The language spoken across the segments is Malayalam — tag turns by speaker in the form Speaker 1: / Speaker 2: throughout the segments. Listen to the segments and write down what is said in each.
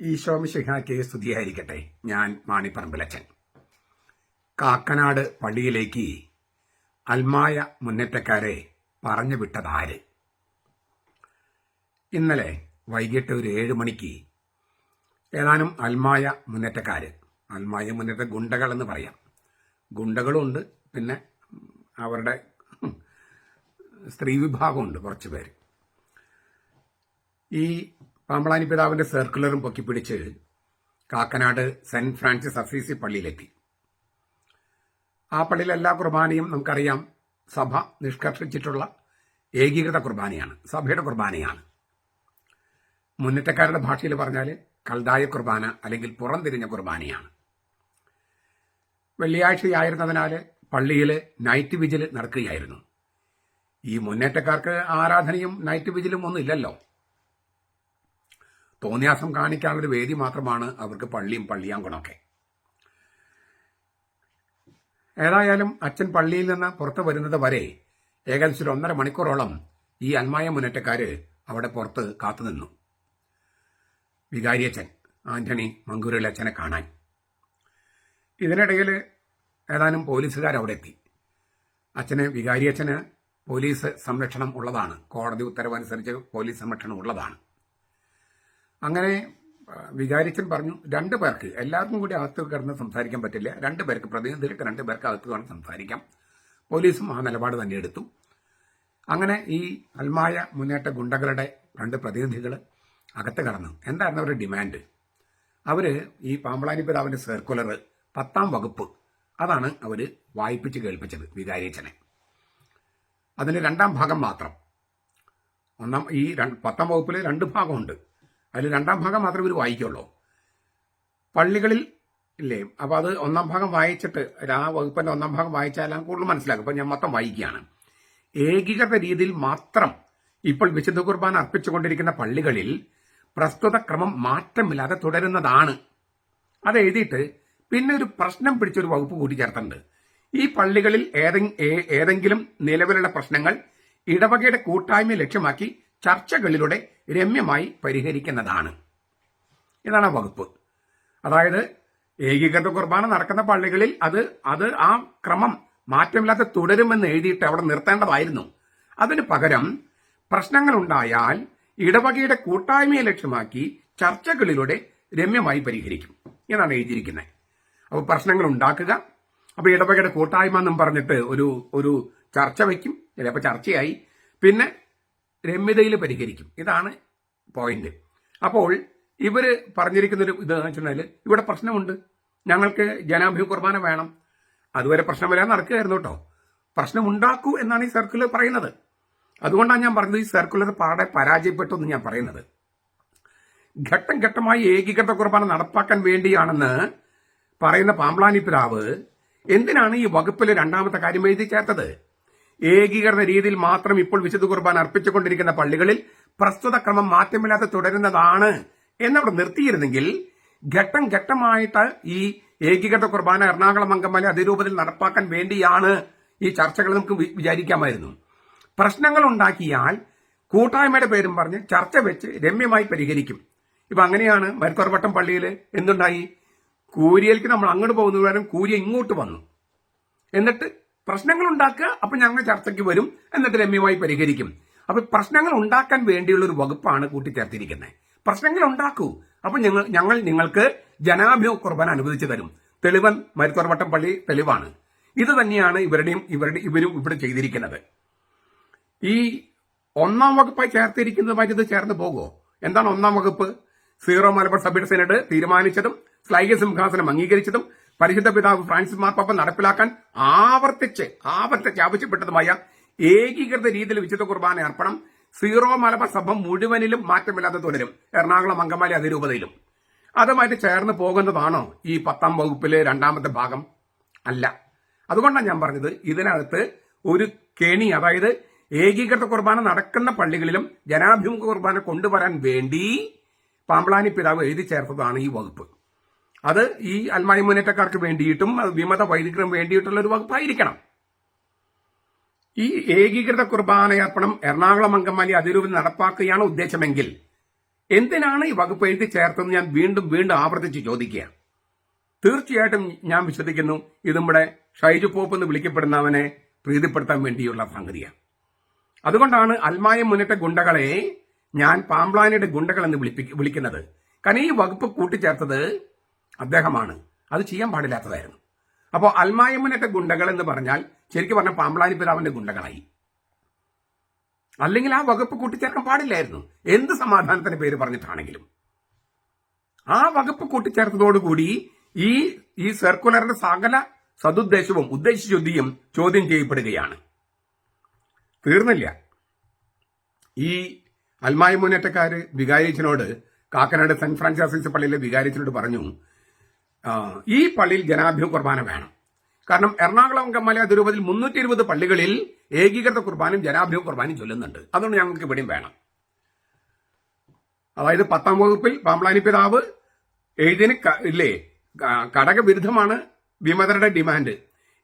Speaker 1: ഈശോമിശിഹായ്ക്ക് സ്തുതിയായിരിക്കട്ടെ. ഞാൻ മാണിപ്പറമ്പിലച്ചൻ. കാക്കനാട് പള്ളിയിലേക്ക് അൽമായ മുന്നേറ്റക്കാരെ പറഞ്ഞു വിട്ടതാര്? ഇന്നലെ വൈകിട്ട് ഒരു ഏഴ് മണിക്ക് ഏതാനും അൽമായ മുന്നേറ്റക്കാർ അൽമായ മുന്നേറ്റ ഗുണ്ടകൾ എന്ന് പറയാം. ഗുണ്ടകളുണ്ട് പിന്നെ അവരുടെ സ്ത്രീ വിഭാഗമുണ്ട് കുറച്ച് പേര്. ഈ പാമ്പളാനി പിതാവിന്റെ സർക്കുലറും പൊക്കിപ്പിടിച്ച് കാക്കനാട് സെന്റ് ഫ്രാൻസിസ് അഫീസി പള്ളിയിലെത്തി. ആ പള്ളിയിലെ എല്ലാ കുർബാനയും നമുക്കറിയാം. സഭ നിഷ്കർഷിച്ചിട്ടുള്ള ഏകീകൃത കുർബാനയാണ് സഭയുടെ കുർബാനയാണ്. മുന്നേറ്റക്കാരുടെ ഭാഷയിൽ പറഞ്ഞാൽ കൽതായ കുർബാന അല്ലെങ്കിൽ പുറംതിരിഞ്ഞ കുർബാനയാണ്. വെള്ളിയാഴ്ചയായിരുന്നതിനാൽ പള്ളിയിൽ നൈറ്റ് വിജിൽ നടക്കുകയായിരുന്നു. ഈ മുന്നേറ്റക്കാർക്ക് ആരാധനയും നൈറ്റ് വിജിലും ഒന്നും ഇല്ലല്ലോ. തോന്നിയാസം കാണിക്കാനുള്ളൊരു വേദി മാത്രമാണ് അവർക്ക് പള്ളിയും പള്ളിയാങ്കുണമൊക്കെ ഏതായാലും അച്ഛൻ പള്ളിയിൽ നിന്ന് പുറത്തു വരുന്നത് വരെ ഏകദേശം ഒരു ഒന്നര മണിക്കൂറോളം ഈ അന്മായ മുന്നേറ്റക്കാര് അവിടെ പുറത്ത് കാത്തുനിന്നു വികാരിയച്ഛൻ ആന്റണി മങ്കൂരിലെ അച്ഛനെ കാണാൻ. ഇതിനിടയിൽ ഏതാനും പോലീസുകാർ അവിടെ എത്തി. അച്ഛന് വികാരിയച്ഛന് പോലീസ് സംരക്ഷണം ഉള്ളതാണ്. കോടതി ഉത്തരവനുസരിച്ച് പോലീസ് സംരക്ഷണം ഉള്ളതാണ്. അങ്ങനെ വികാരിച്ചൻ പറഞ്ഞു രണ്ടു പേർക്ക് എല്ലാവർക്കും കൂടി അകത്ത് കിടന്ന് സംസാരിക്കാൻ പറ്റില്ല. രണ്ടു പേർക്ക് പ്രതിനിധികൾക്ക് രണ്ട് പേർക്ക് അകത്ത് കിടന്ന് സംസാരിക്കാം. പോലീസും ആ നിലപാട് തന്നെ എടുത്തു. അങ്ങനെ ഈ അൽമായ മുന്നേറ്റ ഗുണ്ടകളുടെ രണ്ട് പ്രതിനിധികൾ അകത്ത് കടന്നു. എന്തായിരുന്നു അവരുടെ ഡിമാൻഡ്? അവർ ഈ പാമ്പളാനി പിതാവിന്റെ സർക്കുലർ പത്താം വകുപ്പ്. അതാണ് അവർ വായിപ്പിച്ച് കേൾപ്പിച്ചത് വികാരിച്ചനെ. അതിന് രണ്ടാം ഭാഗം മാത്രം. ഒന്നാം ഈ രണ്ട് പത്താം വകുപ്പിൽ രണ്ട് ഭാഗമുണ്ട്. അതിൽ രണ്ടാം ഭാഗം മാത്രമേ ഇവർ വായിക്കുള്ളൂ. പള്ളികളിൽ ഇല്ലേ അപ്പോൾ അത് ഒന്നാം ഭാഗം വായിച്ചിട്ട് ആ വകുപ്പിന്റെ ഒന്നാം ഭാഗം വായിച്ചാലും കൂടുതൽ മനസ്സിലാക്കും അപ്പം ഞാൻ മൊത്തം വായിക്കുകയാണ്. ഏകീകൃത രീതിയിൽ മാത്രം ഇപ്പോൾ വിശുദ്ധ കുർബാന അർപ്പിച്ചുകൊണ്ടിരിക്കുന്ന പള്ളികളിൽ പ്രസ്തുത ക്രമം മാറ്റമില്ലാതെ തുടരുന്നതാണ്. അത് എഴുതിയിട്ട് പിന്നെ ഒരു പ്രശ്നം പിടിച്ചൊരു വകുപ്പ് കൂട്ടി ചേർത്തിട്ടുണ്ട്. ഈ പള്ളികളിൽ ഏതെങ്കിലും നിലവിലുള്ള പ്രശ്നങ്ങൾ ഇടവകയുടെ കൂട്ടായ്മ ലക്ഷ്യമാക്കി ചർച്ചകളിലൂടെ രമ്യമായി പരിഹരിക്കുന്നതാണ്. ഇതാണ് വകുപ്പ്. അതായത് ഏകീകൃത കുർബാന നടക്കുന്ന പള്ളികളിൽ അത് അത് ആ ക്രമം മാറ്റമില്ലാതെ തുടരുമെന്ന് എഴുതിയിട്ട് അവിടെ നിർത്തേണ്ടതായിരുന്നു. അതിന് പകരം പ്രശ്നങ്ങളുണ്ടായാൽ ഇടവകയുടെ കൂട്ടായ്മയെ ലക്ഷ്യമാക്കി ചർച്ചകളിലൂടെ രമ്യമായി പരിഹരിക്കും. എന്നാണ് എഴുതിയിരിക്കുന്നത്. അപ്പോൾ പ്രശ്നങ്ങൾ ഉണ്ടാക്കുക. അപ്പോൾ ഇടവകയുടെ കൂട്ടായ്മ എന്നും പറഞ്ഞിട്ട് ഒരു ഒരു ചർച്ച വയ്ക്കും. ചിലപ്പോൾ ചർച്ചയായി. പിന്നെ രമ്യതയിൽ പരിഹരിക്കും. ഇതാണ് പോയിന്റ് അപ്പോൾ ഇവർ പറഞ്ഞിരിക്കുന്നൊരു ഇത് വെച്ചാൽ ഇവിടെ പ്രശ്നമുണ്ട്. ഞങ്ങൾക്ക് ജനാഭിമുഖ കുർബാന വേണം. അതുവരെ പ്രശ്നം പ്രശ്നമില്ലാതെ നടക്കുകയായിരുന്നു കേട്ടോ. പ്രശ്നമുണ്ടാക്കൂ എന്നാണ് ഈ സർക്കുലർ പറയുന്നത്. അതുകൊണ്ടാണ് ഞാൻ പറഞ്ഞത് ഈ സർക്കുലർ പാടെ പരാജയപ്പെട്ടു എന്ന് ഞാൻ പറയുന്നത്. ഘട്ടം ഘട്ടമായി ഏകീകൃത കുർബാന നടപ്പാക്കാൻ വേണ്ടിയാണെന്ന് പറയുന്ന പാമ്പ്ലാനി പിതാവ് എന്തിനാണ് ഈ വകുപ്പിൽ രണ്ടാമത്തെ കാര്യം എഴുതി ചേർത്തത്? ഏകീകൃത രീതിയിൽ മാത്രം ഇപ്പോൾ വിശുദ്ധ കുർബാന അർപ്പിച്ചുകൊണ്ടിരിക്കുന്ന പള്ളികളിൽ പ്രസ്തുത ക്രമം മാറ്റമില്ലാതെ തുടരുന്നതാണ് എന്നവിടെ നിർത്തിയിരുന്നെങ്കിൽ ഘട്ടം ഘട്ടമായിട്ട് ഈ ഏകീകൃത കുർബാന എറണാകുളം അങ്കമാലി അതിരൂപത്തിൽ നടപ്പാക്കാൻ വേണ്ടിയാണ് ഈ ചർച്ചകൾ നമുക്ക് വിചാരിക്കാമായിരുന്നു. പ്രശ്നങ്ങൾ ഉണ്ടാക്കിയാൽ കൂട്ടായ്മയുടെ പേരും പറഞ്ഞ് ചർച്ച വെച്ച് രമ്യമായി പരിഹരിക്കും. ഇപ്പൊ അങ്ങനെയാണ് മരുത്തോർവട്ടം പള്ളിയിൽ എന്തുണ്ടായി? കൂരിയലേക്ക് നമ്മൾ അങ്ങോട്ട് പോകുന്ന പകരം കൂരിയ ഇങ്ങോട്ട് വന്നു. എന്നിട്ട് പ്രശ്നങ്ങൾ ഉണ്ടാക്കുക അപ്പൊ ഞങ്ങൾ ചർച്ചയ്ക്ക് വരും എന്നിട്ട് രമ്യമായി പരിഹരിക്കും. അപ്പൊ പ്രശ്നങ്ങൾ ഉണ്ടാക്കാൻ വേണ്ടിയുള്ള ഒരു വകുപ്പാണ് കൂട്ടിച്ചേർത്തിരിക്കുന്നത്. പ്രശ്നങ്ങൾ ഉണ്ടാക്കൂ. അപ്പൊ ഞങ്ങൾ ഞങ്ങൾ നിങ്ങൾക്ക് ജനാഭിമുഖ അനുവദിച്ചു തരും. തെളിവൻ മരുത്തോർവട്ടം പള്ളി തെളിവാണ്. ഇത് തന്നെയാണ് ഇവരുടെയും ഇവരുടെ ഇവരും ഇവിടെ ചെയ്തിരിക്കുന്നത്. ഈ ഒന്നാം വകുപ്പായി ചേർത്തിരിക്കുന്നതുമായിട്ട് ഇത് ചേർന്ന് പോകുമോ? എന്താണ് ഒന്നാം വകുപ്പ്? സീറോ മലബാർ സഭയുടെ സെനറ്റ് തീരുമാനിച്ചതും സ്ലൈക സിംഹാസനം അംഗീകരിച്ചതും പരിശുദ്ധ പിതാവ് ഫ്രാൻസിസ് മാർപ്പാപ്പ നടപ്പിലാക്കാൻ ആവർത്തിച്ച് ആവർത്തിച്ച് ആവശ്യപ്പെട്ടതുമായ ഏകീകൃത രീതിയിൽ വിശുദ്ധ കുർബാന അർപ്പണം സീറോ മലബാർ സഭ മുഴുവനിലും മാറ്റമില്ലാതെ തുടരും എറണാകുളം അങ്കമാലി അതിരൂപതയിലും. അതുമായിട്ട് ചേർന്ന് പോകുന്നതാണോ ഈ പത്താം വകുപ്പിലെ രണ്ടാമത്തെ ഭാഗം. അല്ല അതുകൊണ്ടാണ് ഞാൻ പറഞ്ഞത് ഇതിനകത്ത് ഒരു കെണി അതായത് ഏകീകൃത കുർബാന നടക്കുന്ന പള്ളികളിലും ജനാഭിമുഖ കുർബാന കൊണ്ടുവരാൻ വേണ്ടി പാമ്പളാനി പിതാവ് എഴുതി ചേർത്തതാണ് ഈ വകുപ്പ്. അത് ഈ അൽമായ മുന്നേറ്റക്കാർക്ക് വേണ്ടിയിട്ടും വിമത വൈദികരും വേണ്ടിയിട്ടുള്ള ഒരു വകുപ്പായിരിക്കണം. ഈ ഏകീകൃത കുർബാനയർപ്പണം എറണാകുളം അങ്കമാലി അതിരൂപം നടപ്പാക്കുകയാണ് ഉദ്ദേശമെങ്കിൽ എന്തിനാണ് ഈ വകുപ്പ് എഴുതി ചേർത്തെന്ന് ഞാൻ വീണ്ടും വീണ്ടും ആവർത്തിച്ച് ചോദിക്കുക. തീർച്ചയായിട്ടും ഞാൻ വിശ്വസിക്കുന്നു ഇത് നമ്മുടെ ഷൈജു പോപ്പ് എന്ന് വിളിക്കപ്പെടുന്നവനെ പ്രീതിപ്പെടുത്താൻ വേണ്ടിയുള്ള സംഗതിയാണ്. അതുകൊണ്ടാണ് അൽമായ മുന്നിട്ട ഗുണ്ടകളെ ഞാൻ പാമ്പ്ലാനിയുടെ ഗുണ്ടകൾ എന്ന് വിളിക്കുന്നത്. കാരണം ഈ വകുപ്പ് കൂട്ടിച്ചേർത്തത് അദ്ദേഹമാണ്. അത് ചെയ്യാൻ പാടില്ലാത്തതായിരുന്നു. അപ്പോൾ അൽമായമ്മനൊക്കെ ഗുണ്ടകൾ എന്ന് പറഞ്ഞാൽ ശരിക്കും പറഞ്ഞാൽ പാമ്പളാനി പിതാവിന്റെ ഗുണ്ടകളായി. അല്ലെങ്കിൽ ആ വകുപ്പ് കൂട്ടിച്ചേർക്കാൻ പാടില്ലായിരുന്നു. എന്ത് സമാധാനത്തിന്റെ പേര് പറഞ്ഞിട്ടാണെങ്കിലും. ആ വകുപ്പ് കൂട്ടിച്ചേർത്തതോടുകൂടി ഈ ഈ സർക്കുലറിന്റെ സകല സതുദ്ദേശവും ഉദ്ദേശശുദ്ധിയും ചോദ്യം ചെയ്യപ്പെടുകയാണ്. തീർന്നില്ല. ഈ അൽമായ മുന്നേറ്റക്കാര് വികാരിച്ചനോട് കാക്കനാട് സെന്റ് ഫ്രാൻസിസ് പള്ളിയിലെ വികാരിച്ചനോട് പറഞ്ഞു ഈ പള്ളിയിൽ ജനാഭ്യ കുർബാന വേണം. കാരണം എറണാകുളം കമ്മല തിരുവതിൽ മുന്നൂറ്റി ഇരുപത് പള്ളികളിൽ ഏകീകൃത കുർബാനും ജനാഭ്യ കുർബാനും ചൊല്ലുന്നുണ്ട്. അതുകൊണ്ട് ഞങ്ങൾക്ക് ഇവിടെയും വേണം. അതായത് പത്താം വകുപ്പിൽ പാമ്പ്ലാനി പിതാവ് എഴുതിന് ഇല്ലേ കടകവിരുദ്ധമാണ് വിമതരുടെ ഡിമാൻഡ്.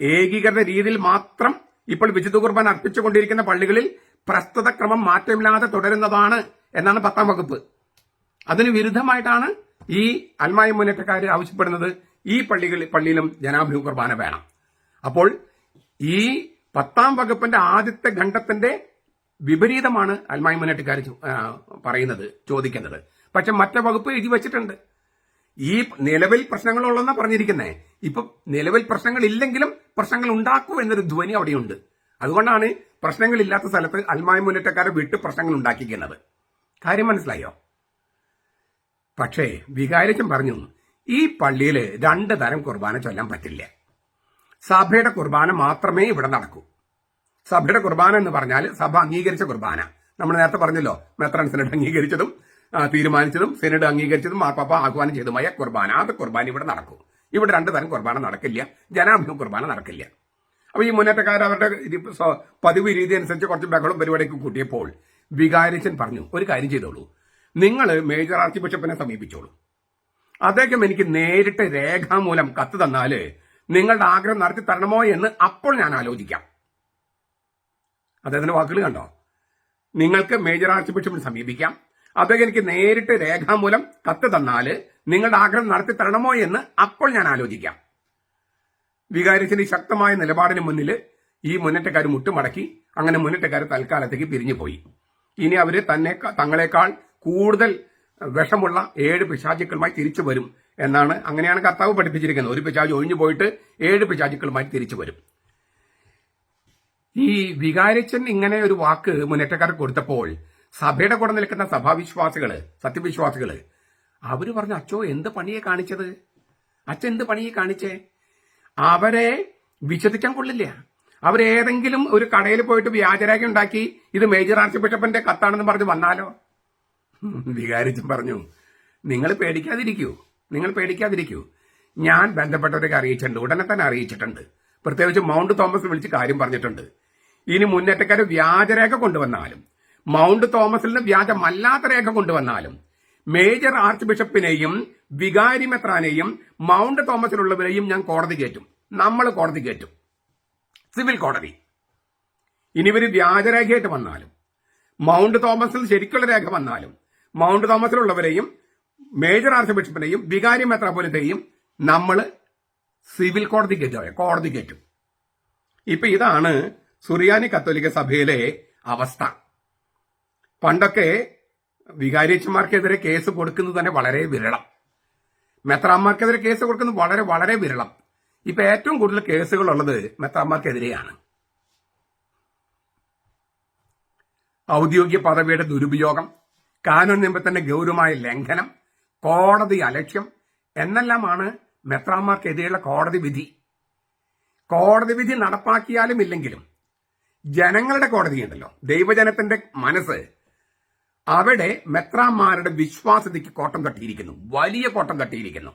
Speaker 1: ഏകീകൃത രീതിയിൽ മാത്രം ഇപ്പോൾ വിശുദ്ധ കുർബാന അർപ്പിച്ചുകൊണ്ടിരിക്കുന്ന പള്ളികളിൽ പ്രസ്തുത ക്രമം മാറ്റമില്ലാതെ തുടരുന്നതാണ് എന്നാണ് പത്താം വകുപ്പ്. അതിന് വിരുദ്ധമായിട്ടാണ് ഈ അൽമായ മുന്നേറ്റക്കാർ ആവശ്യപ്പെടുന്നത് ഈ പള്ളികളിൽ പള്ളിയിലും ജനാഭിമുഖ കുർബാന വേണം. അപ്പോൾ ഈ പത്താം വകുപ്പിന്റെ ആദ്യത്തെ ഖണ്ഡത്തിന്റെ വിപരീതമാണ് അൽമായ മുന്നേറ്റക്കാർ പറയുന്നത് ചോദിക്കുന്നത്. പക്ഷെ മറ്റേ വകുപ്പ് എഴുതി വച്ചിട്ടുണ്ട്. ഈ നിലവിൽ പ്രശ്നങ്ങളുള്ളതെന്നാ പറഞ്ഞിരിക്കുന്നേ. ഇപ്പൊ നിലവിൽ പ്രശ്നങ്ങൾ ഇല്ലെങ്കിലും പ്രശ്നങ്ങൾ ഉണ്ടാക്കൂ എന്നൊരു ധ്വനി അവിടെയുണ്ട്. അതുകൊണ്ടാണ് പ്രശ്നങ്ങളില്ലാത്ത സ്ഥലത്ത് അൽമായ മുന്നേറ്റക്കാരെ വിട്ട് പ്രശ്നങ്ങൾ ഉണ്ടാക്കിക്കുന്നത്. കാര്യം മനസ്സിലായോ? പക്ഷേ വികാരിച്ചൻ പറഞ്ഞു ഈ പള്ളിയിൽ രണ്ട് തരം കുർബാന ചൊല്ലാൻ പറ്റില്ല. സഭയുടെ കുർബാന മാത്രമേ ഇവിടെ നടക്കൂ. സഭയുടെ കുർബാന എന്ന് പറഞ്ഞാൽ സഭ അംഗീകരിച്ച കുർബാന. നമ്മൾ നേരത്തെ പറഞ്ഞല്ലോ മെത്രാൻ സിനഡ് അംഗീകരിച്ചതും തീരുമാനിച്ചതും സിനഡ് അംഗീകരിച്ചതും മാർപ്പാപ്പ ആഹ്വാനം ചെയ്തതുമായ കുർബാന. അത് കുർബാന ഇവിടെ നടക്കും. ഇവിടെ രണ്ട് തരം കുർബാന നടക്കില്ല. ജനാഭിമുഖ കുർബാന നടക്കില്ല. അപ്പോൾ ഈ മുന്നേറ്റക്കാർ അവരുടെ പതിവ് രീതി അനുസരിച്ച് കുറച്ച് ബഹളം പരിപാടിയൊക്കെ കൂട്ടിയപ്പോൾ വികാരിച്ചൻ പറഞ്ഞു ഒരു കാര്യം ചെയ്തോളൂ. നിങ്ങൾ മേജർ ആർച്ച് ബിഷപ്പിനെ സമീപിച്ചോളൂ. അദ്ദേഹം എനിക്ക് നേരിട്ട് രേഖാമൂലം കത്ത് തന്നാൽ നിങ്ങളുടെ ആഗ്രഹം നടത്തി തരണമോ എന്ന് അപ്പോൾ ഞാൻ ആലോചിക്കാം. അദ്ദേഹത്തിന്റെ വാക്കുകൾ കണ്ടോ? നിങ്ങൾക്ക് മേജർ ആർച്ച് ബിഷപ്പിനെ സമീപിക്കാം. അദ്ദേഹം എനിക്ക് നേരിട്ട് രേഖാമൂലം കത്ത് തന്നാൽ നിങ്ങളുടെ ആഗ്രഹം നടത്തി തരണമോ എന്ന് അപ്പോൾ ഞാൻ ആലോചിക്കാം. വികാരത്തിന്റെ ശക്തമായ നിലപാടിന് മുന്നിൽ ഈ മുന്നേറ്റക്കാർ മുട്ടുമടക്കി അങ്ങനെ മുന്നേറ്റക്കാർ തൽക്കാലത്തേക്ക് പിരിഞ്ഞുപോയി. ഇനി അവർ തന്നെ തങ്ങളെക്കാൾ കൂടുതൽ വിഷമുള്ള ഏഴ് പിശാചുക്കളുമായി തിരിച്ചു വരും എന്നാണ് അങ്ങനെയാണ് കർത്താവ് പഠിപ്പിച്ചിരിക്കുന്നത്. ഒരു പിശാജ് ഒഴിഞ്ഞു പോയിട്ട് ഏഴ് പിശാചുക്കളുമായി തിരിച്ചു വരും. ഈ വികാരിച്ചൻ ഇങ്ങനെ ഒരു വാക്ക് മുന്നേറ്റക്കാർക്ക് കൊടുത്തപ്പോൾ സഭയുടെ കൂടെ നിൽക്കുന്ന സഭാവിശ്വാസികൾ സത്യവിശ്വാസികൾ അവർ പറഞ്ഞു അച്ചോ എന്ത് പണിയെ കാണിച്ചത്? അച്ഛൻ എന്ത് പണിയെ കാണിച്ചേ? അവരെ വിശ്വസിക്കാൻ കൊള്ളില്ല. അവരേതെങ്കിലും ഒരു കടയിൽ പോയിട്ട് വ്യാജരേഖ ഉണ്ടാക്കി ഇത് മേജർ ആർച്ച് ബിഷപ്പിന്റെ കത്താണെന്ന് പറഞ്ഞ് വന്നാലോ? വികാരിച്ചും പറഞ്ഞു നിങ്ങൾ പേടിക്കാതിരിക്കൂ നിങ്ങൾ പേടിക്കാതിരിക്കൂ. ഞാൻ ബന്ധപ്പെട്ടവരൊക്കെ അറിയിച്ചിട്ടുണ്ട് ഉടനെ തന്നെ അറിയിച്ചിട്ടുണ്ട്. പ്രത്യേകിച്ച് മൗണ്ട് തോമസ് വിളിച്ച് കാര്യം പറഞ്ഞിട്ടുണ്ട്. ഇനി മുന്നേറ്റക്കാർ വ്യാജരേഖ കൊണ്ടുവന്നാലും മൗണ്ട് തോമസിൽ നിന്ന് വ്യാജമല്ലാത്ത രേഖ കൊണ്ടുവന്നാലും മേജർ ആർച്ച് ബിഷപ്പിനെയും വികാരി മെത്രാനെയും മൗണ്ട് തോമസിലുള്ളവരെയും ഞാൻ കോടതി കയറ്റും. നമ്മൾ കോടതി കയറ്റും. സിവിൽ കോടതി. ഇനി ഇവർ വ്യാജരേഖയായിട്ട് വന്നാലും മൗണ്ട് തോമസിൽ ശരിക്കുള്ള രേഖ വന്നാലും മൗണ്ട് തോമസിലുള്ളവരെയും മേജർ ആർച്ച് ബിഷപ്പിനെയും വികാരി മെത്രാപോലിത്തെയും നമ്മൾ സിവിൽ കോടതി കയറ്റുക കോടതി കയറ്റും ഇപ്പൊ ഇതാണ് സുറിയാനി കത്തോലിക്ക സഭയിലെ അവസ്ഥ. പണ്ടൊക്കെ വികാരിച്ചന്മാർക്കെതിരെ കേസ് കൊടുക്കുന്നത് തന്നെ വളരെ വിരളം. മെത്രാന്മാർക്കെതിരെ കേസ് കൊടുക്കുന്നത് വളരെ വളരെ വിരളം. ഇപ്പൊ ഏറ്റവും കൂടുതൽ കേസുകൾ ഉള്ളത് മെത്രാന്മാർക്കെതിരെയാണ്. ഔദ്യോഗിക പദവിയുടെ ദുരുപയോഗം കാനൂൻ നിയമത്തിന്റെ ഗൗരവമായ ലംഘനം കോടതി അലക്ഷ്യം എന്നെല്ലാമാണ് മെത്രാന്മാർക്കെതിരെയുള്ള കോടതി വിധി. കോടതി വിധി നടപ്പാക്കിയാലും ഇല്ലെങ്കിലും ജനങ്ങളുടെ കോടതിയുണ്ടല്ലോ. ദൈവജനത്തിന്റെ മനസ്സ് അവിടെ മെത്രാന്മാരുടെ വിശ്വാസതയ്ക്ക് കോട്ടം തട്ടിയിരിക്കുന്നു. വലിയ കോട്ടം തട്ടിയിരിക്കുന്നു.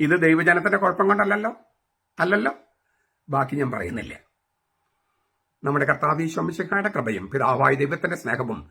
Speaker 1: ഇത് ദൈവജനത്തിന്റെ കുഴപ്പം കൊണ്ടല്ലല്ലോ? അല്ലല്ലോ? ബാക്കി ഞാൻ പറയുന്നില്ല. നമ്മുടെ കർത്താവ് ശംശിക്കായുടെ കൃപയും പിതാവായ ദൈവത്തിന്റെ സ്നേഹവും